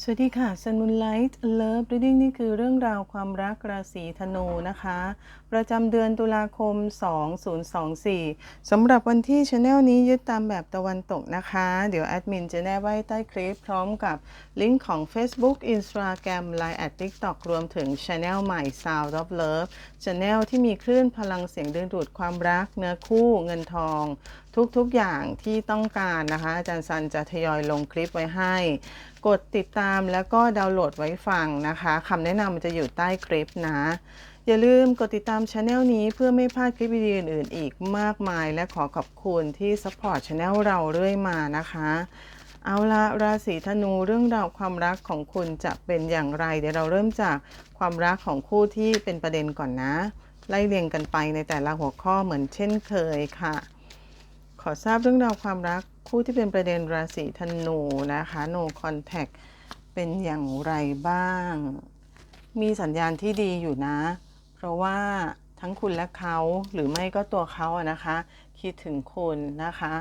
สวัสดีค่ะ Sun Moonlight Love Reading นี่คือเรื่องราวความรักราศีธนูนะคะ ประจำเดือนตุลาคม 2024 สำหรับวันที่ Channel นี้ยึดตามแบบตะวันตกนะคะ เดี๋ยวแอดมินจะแนบไว้ใต้คลิปพร้อมกับลิงก์ของ Facebook Instagram Line แอด TikTok รวมถึง Channel ใหม่ Sound of Love Channel ที่มีคลื่นพลังเสียงดึงดูดความรัก เนื้อคู่เงินทอง ทุกๆอย่างที่ต้องการนะคะ อาจารย์ซันจะทยอยลงคลิปไว้ให้ กดติดตามแล้วก็ดาวน์โหลดไว้ฟังนะคะคำแนะนำมันจะอยู่ใต้คลิปนะ อย่าลืมกดติดตามช anel นี้เพื่อไม่พลาดคลิปวิดีโออื่นๆอีกมากมาย และขอขอบคุณที่สปอร์ตช anel เราเรื่อยมานะคะ เอาละราศีธนูเรื่องราวความรักของคุณจะเป็นอย่างไร เดี๋ยวเราเริ่มจากความรักของคู่ที่เป็นประเด็นก่อนนะ ไล่เรียงกันไปในแต่ละหัวข้อเหมือนเช่นเคยค่ะ ขอทราบเรื่องราวความรักคู่ที่เป็นประเด็นราศีธนูนะคะ no contact เป็นอย่างไรบ้าง มีสัญญาณที่ดีอยู่นะ เพราะว่าทั้งคุณและเขาหรือไม่ก็ตัวเขาอะนะคะ คิดถึงคุณนะคะ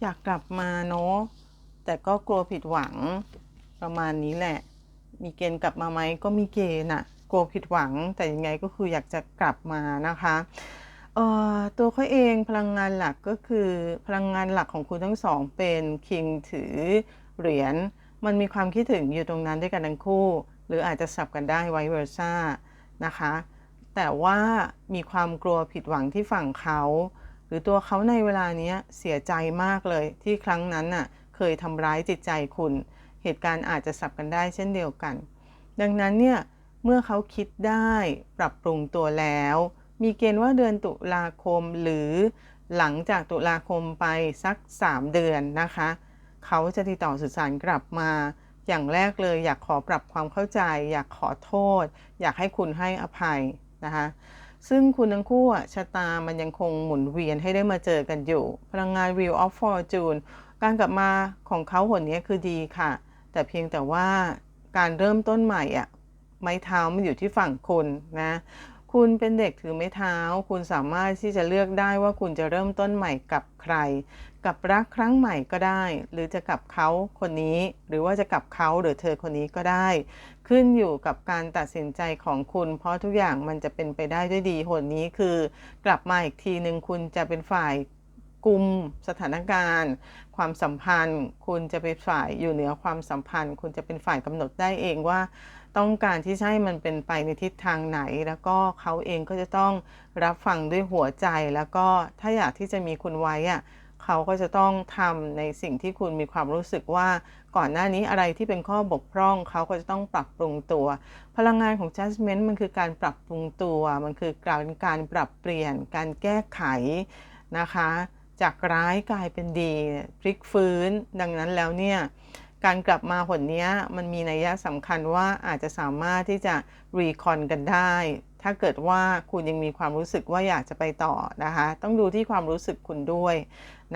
อยากกลับมาเนาะแต่ก็กลัวผิดหวังประมาณนี้แหละ มีเกณฑ์กลับมาไหมก็มีเกณฑ์อะกลัวผิดหวังแต่ยังไงก็คืออยากจะกลับมานะคะ เอ่อตัวเขาเองพลังงานหลักก็คือพลังงานหลักของคุณทั้งสองเป็นคิงถือเหรียญมันมีความคิดถึงอยู่ตรงนั้นด้วยกันทั้งคู่ หรืออาจจะสับกันได้ไวเวอร์ซ่านะคะ แต่ว่ามีความกลัวผิดหวังที่ฝั่งเขา หรือตัวเขาในเวลานี้เสียใจมากเลยที่ครั้งนั้นน่ะเคยทำร้ายจิตใจคุณ เหตุการณ์อาจจะสับกันได้เช่นเดียวกัน ดังนั้นเนี่ยเมื่อเขาคิดได้ปรับปรุงตัวแล้ว มีเกณฑ์ว่าเดือนตุลาคมหรือหลังจากตุลาคมไปสัก 3 เดือนนะคะ เขาจะติดต่อสื่อสารกลับมา อย่างแรกเลยอยากขอปรับความเข้าใจ อยากขอโทษ อยากให้คุณให้อภัยนะคะซึ่งคุณทั้งคู่ชะตามันยังคงหมุนเวียนให้ได้มาเจอกันอยู่ พลังงาน Wheel of Fortune การกลับมาของเขาหนนี้คือดีค่ะ แต่เพียงแต่ว่าการเริ่มต้นใหม่อะไม้เท้ามันอยู่ที่ฝั่งคุณนะ คุณเป็นเด็กถือไม้เท้า คุณสามารถที่จะเลือกได้ว่าคุณจะเริ่มต้นใหม่กับใคร กับรักครั้งใหม่ก็ได้ หรือจะกับเขาคนนี้ หรือว่าจะกับเขาหรือเธอคนนี้ก็ได้ ขึ้นอยู่กับการตัดสินใจของคุณ เพราะทุกอย่างมันจะเป็นไปได้ด้วยดีหนนี้คือ กลับมาอีกทีหนึ่งคุณจะเป็นฝ่ายกลุ่มสถานการณ์ ความสัมพันธ์ คุณจะเป็นฝ่ายอยู่เหนือความสัมพันธ์ คุณจะเป็นฝ่ายกำหนดได้เองว่า ต้องการที่ให้มันเป็นไปในทิศทางไหน แล้วก็เขาเองก็จะต้องรับฟังด้วยหัวใจแล้วก็ถ้าอยากที่จะมีคุณไว้อะเขาก็จะต้องทำในสิ่งที่คุณมีความรู้สึกว่าก่อนหน้านี้อะไรที่เป็นข้อบกพร่องเขาก็จะต้องปรับปรุงตัว พลังงานของ judgment มันคือการปรับปรุงตัว มันคือการการปรับเปลี่ยน การแก้ไขนะคะ จากร้ายกลายเป็นดีพลิกฟื้น ดังนั้นแล้วเนี่ย การกลับมาผลนี้มันมีนัยยะสำคัญว่าอาจจะสามารถที่จะรีคอนกันได้ ถ้าเกิดว่าคุณยังมีความรู้สึกว่าอยากจะไปต่อนะคะ ต้องดูที่ความรู้สึกคุณด้วย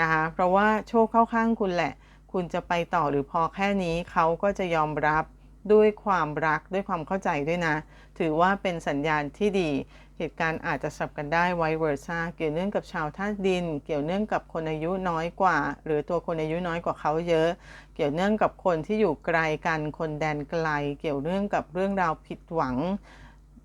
นะคะ เพราะว่าโชคเข้าข้างคุณแหละ คุณจะไปต่อหรือพอแค่นี้เขาก็จะยอมรับด้วยความรักด้วยความเข้าใจด้วยนะ ถือว่าเป็นสัญญาณที่ดี เหตุการณ์อาจจะสับกันได้ไวเวอร์ซ่าเกี่ยวเนื่องกับชาวธาตุดิน เกี่ยวเนื่องกับคนอายุน้อยกว่า หรือตัวคนอายุน้อยกว่าเขาเยอะ เกี่ยวเนื่องกับคนที่อยู่ไกลกันคนแดนไกล เกี่ยวเนื่องกับเรื่องราวผิดหวัง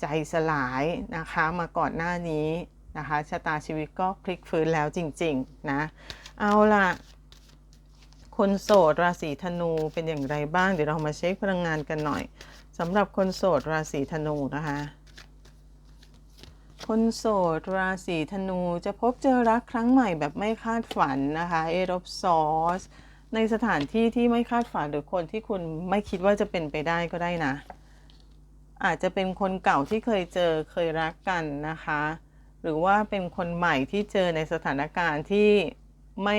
ใจสลายนะคะมาก่อนหน้านี้นะคะชะตาชีวิตก็พลิกฟื้นแล้วจริงๆนะเอาล่ะคนโสดราศีธนูเป็นอย่างไรบ้าง เดี๋ยวเรามาเช็คพลังงานกันหน่อยสำหรับคนโสดราศีธนูนะคะ คนโสดราศีธนูจะพบเจอรักครั้งใหม่แบบไม่คาดฝันนะคะเอรบซอสในสถานที่ที่ไม่คาดฝันหรือคนที่คุณไม่คิดว่าจะเป็นไปได้ก็ได้นะ อาจจะเป็นคนเก่าที่เคยเจอเคยรักกันนะคะ หรือว่าเป็นคนใหม่ที่เจอในสถานการณ์ที่ไม่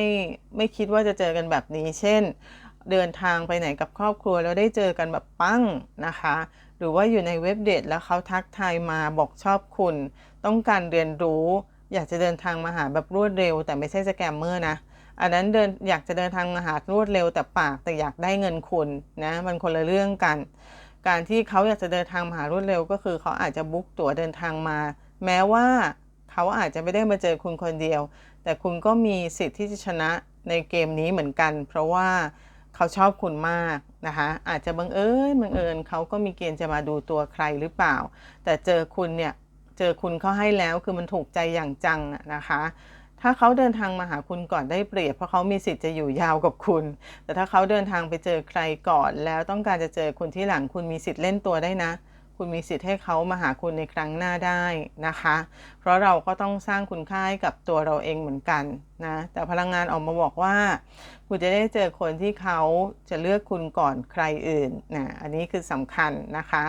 ไม่คิดว่าจะเจอกันแบบนี้ เช่น เดินทางไปไหนกับครอบครัวแล้วได้เจอกันแบบปั้งนะคะ รือว่าอยู่ในเว็บเดทแล้วเขาทักทายมาบอกชอบคุณ ต้องการเรียนรู้ อยากจะเดินทางมาหาแบบรวดเร็ว แต่ไม่ใช่สแกมเมอร์นะอันนั้นเดินอยากจะเดินทางมาหารวดเร็วแต่ปากแต่อยากได้เงินคุณนะมันคนละเรื่องกัน การที่เขาอยากจะเดินทางมาหารวดเร็ว ก็คือเขาอาจจะบุ๊กตั๋วเดินทางมา แม้ว่าเขาอาจจะไม่ได้มาเจอคุณคนเดียว แต่คุณก็มีสิทธิ์ที่จะชนะในเกมนี้เหมือนกัน เพราะว่า เขาชอบคุณมากนะคะ อาจจะบังเอิญบังเอิญเขาก็มีเกณฑ์จะมาดูตัวใครหรือเปล่า แต่เจอคุณเนี่ยเจอคุณเขาให้แล้วคือมันถูกใจอย่างจังนะคะ ถ้าเขาเดินทางมาหาคุณก่อนได้เปรียบเพราะเขามีสิทธิ์จะอยู่ยาวกับคุณ แต่ถ้าเขาเดินทางไปเจอใครก่อน แล้วต้องการจะเจอคุณที่หลังคุณมีสิทธิ์เล่นตัวได้นะ คุณมีสิทธิ์ให้เขามาหาคุณในครั้งหน้าได้นะคะ เพราะเราก็ต้องสร้างคุณค่าให้กับตัวเราเองเหมือนกันนะ แต่พลังงานออกมาบอกว่า คุณจะได้เจอคนที่เขาจะเลือกคุณก่อนใครอื่นนะ อันนี้คือสำคัญนะคะ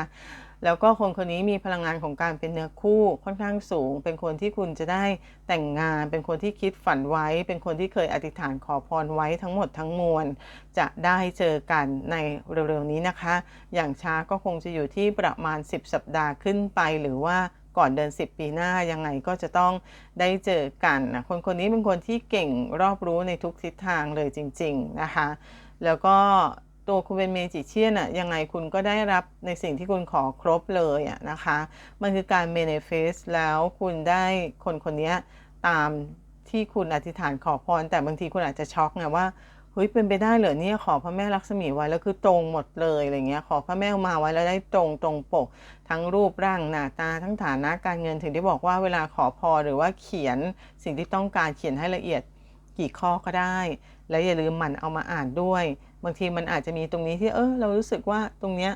แล้วก็คนคนนี้มีพลังงานของการเป็นเนื้อคู่ค่อนข้างสูง เป็นคนที่คุณจะได้แต่งงาน เป็นคนที่คิดฝันไว้ เป็นคนที่เคยอธิษฐานขอพรไว้ทั้งหมดทั้งมวลจะได้เจอกันในเร็วๆนี้นะคะ อย่างช้าก็คงจะอยู่ที่ประมาณ 10 สัปดาห์ขึ้นไปหรือว่าก่อนเดือน10 ปีหน้ายังไงก็จะต้องได้เจอกันนะคนคนนี้เป็นคนที่เก่งรอบรู้ในทุกทิศทางเลยจริง ๆนะคะ แล้วก็ ตัวคุณเป็นเมจิเชียนอะยังไงคุณก็ได้รับในสิ่งที่คุณขอครบเลยอะนะคะ มันคือการเมเนเฟสแล้วคุณได้คนคนนี้ตามที่คุณอธิษฐานขอพร แต่บางทีคุณอาจจะช็อกไงว่าเฮ้ยเป็นไปได้เหรอเนี่ยขอพระแม่ลักษมีไว้แล้วคือตรงหมดเลยอะไรเงี้ยขอพระแม่มาไว้แล้วได้ตรงตรงปก ทั้งรูปร่างหน้าตาทั้งฐานะการเงินถึงได้บอกว่าเวลาขอพรหรือว่าเขียนสิ่งที่ต้องการเขียนให้ละเอียดกี่ข้อก็ได้ แล้วอย่าลืมหมั่นเอามาอ่านด้วย บางทีมันอาจจะมีตรงนี้ที่เออเรารู้สึกว่าตรงเนี้ย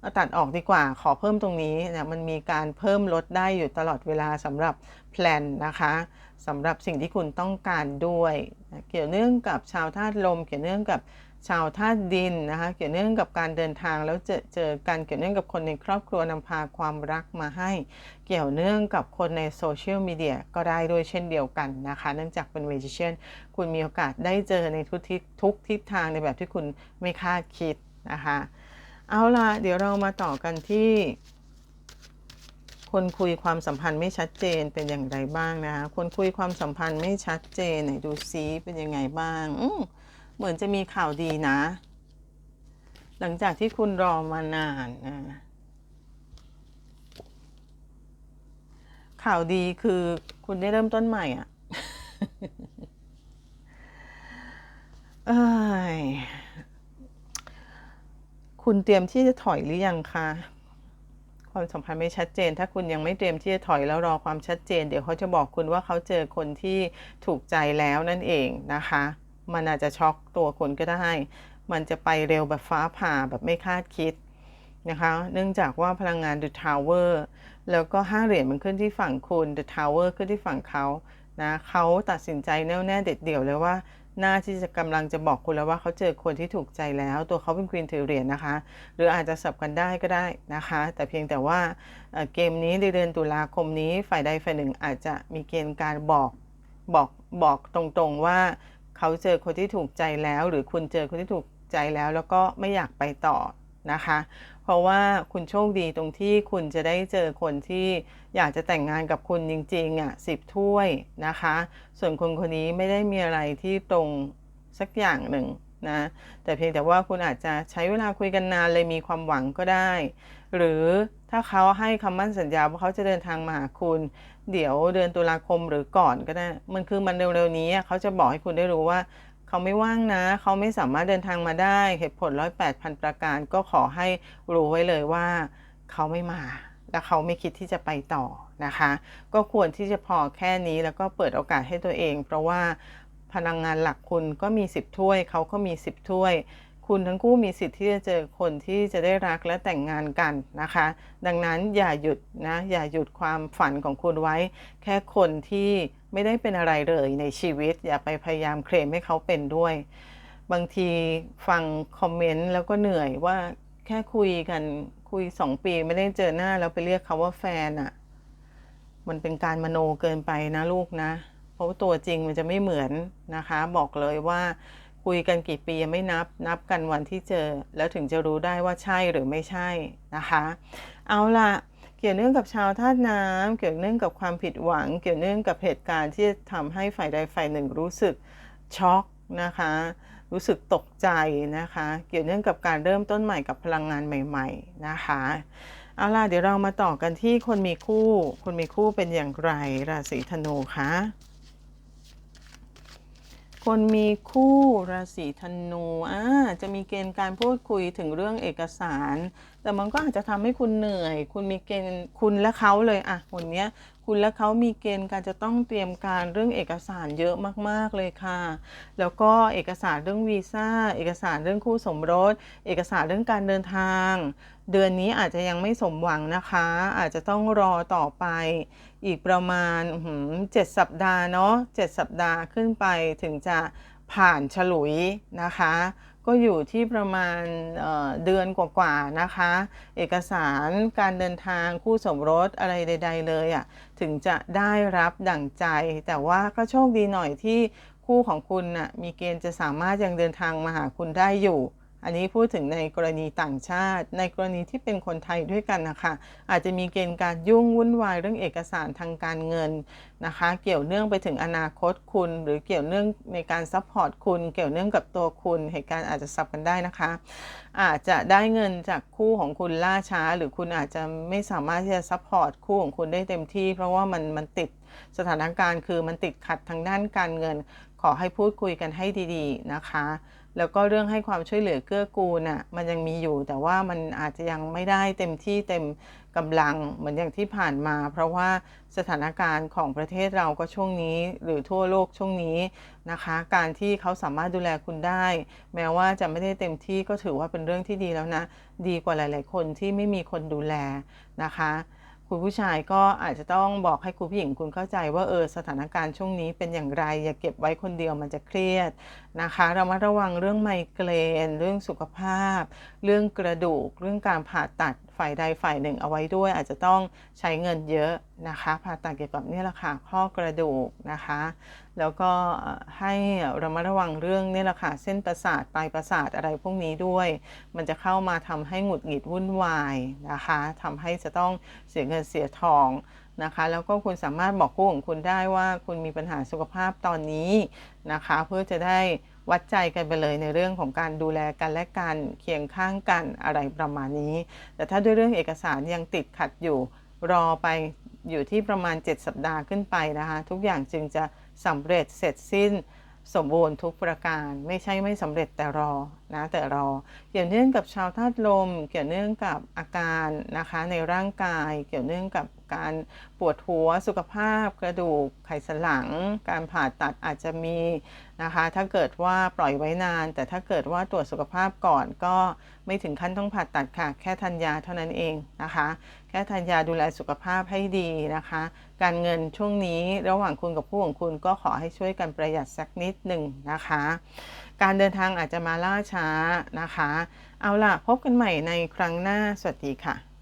เอาตัดออกดีกว่าขอเพิ่มตรงนี้นะมันมีการเพิ่มลดได้อยู่ตลอดเวลาสำหรับแพลนนะคะสำหรับสิ่งที่คุณต้องการด้วยนะเกี่ยวเนื่องกับชาวธาตุลม เกี่ยวเนื่องกับ ชาวธาตุดินนะคะเกี่ยวเนื่องกับการเดินทางแล้วเจอเจอกันเกี่ยวเนื่องกับคนในครอบครัวนำพาความรักมาให้ เกี่ยวเนื่องกับคนในโซเชียลมีเดียก็ได้ด้วยเช่นเดียวกันนะคะ เนื่องจากเป็นเวจิเชนคุณมีโอกาสได้เจอในทุกทิศทุกทิศทางในแบบที่คุณไม่คาดคิดนะคะ เอาล่ะ เดี๋ยวเรามาต่อกันที่คนคุยความสัมพันธ์ไม่ชัดเจนเป็นอย่างไรบ้างนะคะคนคุยความสัมพันธ์ไม่ชัดเจนไหนดูซิเป็นยังไงบ้างอื เหมือนจะมีข่าวดีนะ หลังจากที่คุณรอมานานนะข่าวดีคือคุณได้เริ่มต้นใหม่อะเอ้ยคุณเตรียมที่จะถอยหรือยังคะ ความสัมพันธ์ไม่ชัดเจน ถ้าคุณยังไม่เตรียมที่จะถอยแล้วรอความชัดเจน เดี๋ยวเขาจะบอกคุณว่าเขาเจอคนที่ถูกใจแล้วนั่นเองนะคะ มันอาจจะช็อกตัวคนก็ได้ มันจะไปเร็วแบบฟ้าผ่าแบบไม่คาดคิดนะคะ เนื่องจากว่าพลังงาน The Tower แล้วก็ห้าเหรียญมันขึ้นที่ฝั่งคุณ The Tower ขึ้นที่ฝั่งเขานะเขาตัดสินใจแน่วแน่เด็ดเดี่ยวเลยว่าหน้าที่จะกำลังจะบอกคุณแล้วว่าเขาเจอคนที่ถูกใจแล้ว ตัวเขาเป็นควีนถือเหรียญนะคะ หรืออาจจะสับกันได้ก็ได้นะคะ แต่เพียงแต่ว่าเอ่อเกมนี้ในเดือนตุลาคมนี้ฝ่ายใดฝ่ายหนึ่งอาจจะมีเกณฑ์การบอกบอกบอกตรงๆว่า เขาเจอคนที่ถูกใจแล้ว หรือคุณเจอคนที่ถูกใจแล้ว แล้วก็ไม่อยากไปต่อนะคะ เพราะว่าคุณโชคดีตรงที่คุณจะได้เจอคนที่อยากจะแต่งงานกับคุณจริงๆอะสิบถ้วยนะคะ ส่วนคนคนนี้ไม่ได้มีอะไรที่ตรงสักอย่างหนึ่งนะแต่เพียงแต่ว่าคุณอาจจะใช้เวลาคุยกันนานเลยมีความหวังก็ได้ หรือถ้าเขาให้คำมั่นสัญญาว่าเขาจะเดินทางมาหาคุณ เดี๋ยวเดือนตุลาคมหรือก่อนก็ได้ มันคือมันเร็วๆนี้เขาจะบอกให้คุณได้รู้ว่า เขาไม่ว่างนะ เขาไม่สามารถเดินทางมาได้เหตุผลร้อยแปดพันประการก็ขอให้รู้ไว้เลยว่า เขาไม่มา และเขาไม่คิดที่จะไปต่อนะคะ ก็ควรที่จะพอแค่นี้แล้วก็เปิดโอกาสให้ตัวเอง เพราะว่าพลังงานหลักคุณก็มี 10 ถ้วย เขาก็มี 10 ถ้วย คุณทั้งคู่มีสิทธิ์ที่จะเจอคนที่จะได้รักและแต่งงานกันนะคะ ดังนั้นอย่าหยุดนะอย่าหยุดความฝันของคุณไว้ แค่คนที่ไม่ได้เป็นอะไรเลยในชีวิต อย่าไปพยายามเคลมให้เขาเป็นด้วย บางทีฟังคอมเมนต์แล้วก็เหนื่อยว่าแค่คุยกันคุยสองปีไม่ได้เจอหน้าแล้วไปเรียกเขาว่าแฟนอะ่ะ มันเป็นการมโนเกินไปนะลูกนะ เพราะตัวจริงมันจะไม่เหมือนนะคะ บอกเลยว่า คุยกันกี่ปียังไม่นับนับกันวันที่เจอ แล้วถึงจะรู้ได้ว่าใช่หรือไม่ใช่นะคะ เอาล่ะเกี่ยวเนื่องกับชาวธาตุน้ำเกี่ยวเนื่องกับความผิดหวัง เกี่ยวเนื่องกับเหตุการณ์ที่ทำให้ฝ่ายใดฝ่ายหนึ่งรู้สึกช็อกนะคะ รู้สึกตกใจนะคะ เกี่ยวเนื่องกับการเริ่มต้นใหม่กับพลังงานใหม่ ๆนะคะเอาล่ะเดี๋ยวเรามาต่อกันที่คนมีคู่ คนมีคู่เป็นอย่างไรราศีธนูคะ คนมีคู่ราศีธนูอ่าจะมีเกณฑ์การพูดคุยถึงเรื่องเอกสาร แต่มันก็อาจจะทำให้คุณเหนื่อย คุณมีเกณฑ์คุณและเขาเลยอะคนเนี้ย คุณและเขามีเกณฑ์การจะต้องเตรียมการเรื่องเอกสารเยอะมาก ๆ เลยค่ะ แล้วก็เอกสารเรื่องวีซ่า เอกสารเรื่องคู่สมรส เอกสารเรื่องการเดินทาง เดือนนี้อาจจะยังไม่สมหวังนะคะ อาจจะต้องรอต่อไป อีกประมาณอื้อหือเจ็ดสัปดาห์เนาะเจ็ดสัปดาห์ขึ้นไปถึงจะผ่านฉลุยนะคะก็อยู่ที่ประมาณเเดือนกว่าๆนะคะ เอกสารการเดินทางคู่สมรสอะไรใด ๆ เลยอะ่ะ ถึงจะได้รับดั่งใจ แต่ว่าก็โชคดีหน่อยที่คู่ของคุณน่ะมีเกณฑ์จะสามารถยังเดินทางมาหาคุณได้อยู่ อันนี้พูดถึงในกรณีต่างชาติ ในกรณีที่เป็นคนไทยด้วยกันนะคะ อาจจะมีเกณฑ์การยุ่งวุ่นวายเรื่องเอกสารทางการเงินนะคะ เกี่ยวเนื่องไปถึงอนาคตคุณ หรือเกี่ยวเนื่องในการซัพพอร์ตคุณ เกี่ยวเนื่องกับตัวคุณ เหตุการณ์อาจจะสับกันได้นะคะ อาจจะได้เงินจากคู่ของคุณล่าช้า หรือคุณอาจจะไม่สามารถที่จะซัพพอร์ตคู่ของคุณได้เต็มที่ เพราะว่ามันมันติดสถานการณ์คือมันติดขัดทางด้านการเงิน ขอให้พูดคุยกันให้ดี ๆนะคะ แล้วก็เรื่องให้ความช่วยเหลือเกื้อกูลน่ะมันยังมีอยู่แต่ว่ามันอาจจะยังไม่ได้เต็มที่เต็มกำลังเหมือนอย่างที่ผ่านมา เพราะว่าสถานการณ์ของประเทศเราก็ช่วงนี้ หรือทั่วโลกช่วงนี้นะคะ การที่เขาสามารถดูแลคุณได้ แม้ว่าจะไม่ได้เต็มที่ก็ถือว่าเป็นเรื่องที่ดีแล้วนะ ดีกว่าหลาย ๆ คนที่ไม่มีคนดูแลนะคะคุณผู้ชายก็อาจจะต้องบอกให้คุณผู้หญิงคุณเข้าใจว่าเออสถานการณ์ช่วงนี้เป็นอย่างไร อย่าเก็บไว้คนเดียวมันจะเครียด นะคะเรามาระวังเรื่องไมเกรน เรื่องสุขภาพ เรื่องกระดูก เรื่องการผ่าตัดฝ่ายใดฝ่ายหนึ่งเอาไว้ด้วย อาจจะต้องใช้เงินเยอะนะคะ ผ่าตัดเกี่ยวกับนี่แหละค่ะข้อกระดูกนะคะ แล้วก็ให้เรามาระวังเรื่องนี่แหละค่ะเส้นประสาทปลายประสาทอะไรพวกนี้ด้วย มันจะเข้ามาทำให้หงุดหงิดวุ่นวายนะคะทำให้จะต้องเสียเงินเสียทอง นะคะ แล้วก็คุณสามารถบอกคู่ของคุณได้ว่าคุณมีปัญหาสุขภาพตอนนี้นะคะ เพื่อจะได้วัดใจกันไปเลยในเรื่องของการดูแลกันและกันเคียงข้างกันอะไรประมาณนี้ แต่ถ้าด้วยเรื่องเอกสารยังติดขัดอยู่รอไปอยู่ที่ประมาณ 7 สัปดาห์ขึ้นไปนะคะ ทุกอย่างจึงจะสำเร็จเสร็จสิ้นสมบูรณ์ทุกประการ ไม่ใช่ไม่สำเร็จแต่รอนะแต่เรอเกี่ยวเนื่องกับชาวธาตุลม เกี่ยวเนื่องกับอาการนะคะในร่างกาย เกี่ยวเนื่องกับการปวดหัวสุขภาพ กระดูกไขสันหลัง การผ่าตัดอาจจะมีนะคะ ถ้าเกิดว่าปล่อยไว้นาน แต่ถ้าเกิดว่าตรวจสุขภาพก่อนก็ไม่ถึงขั้นต้องผ่าตัดค่ะ แค่ทานยาเท่านั้นเองนะคะ แค่ทานยาดูแลสุขภาพให้ดีนะคะ การเงินช่วงนี้ระหว่างคุณกับผู้ของคุณก็ขอให้ช่วยกันประหยัดสักนิดหนึ่งนะคะ การเดินทางอาจจะมาล่าช้านะคะ เอาล่ะ พบกันใหม่ในครั้งหน้า สวัสดีค่ะ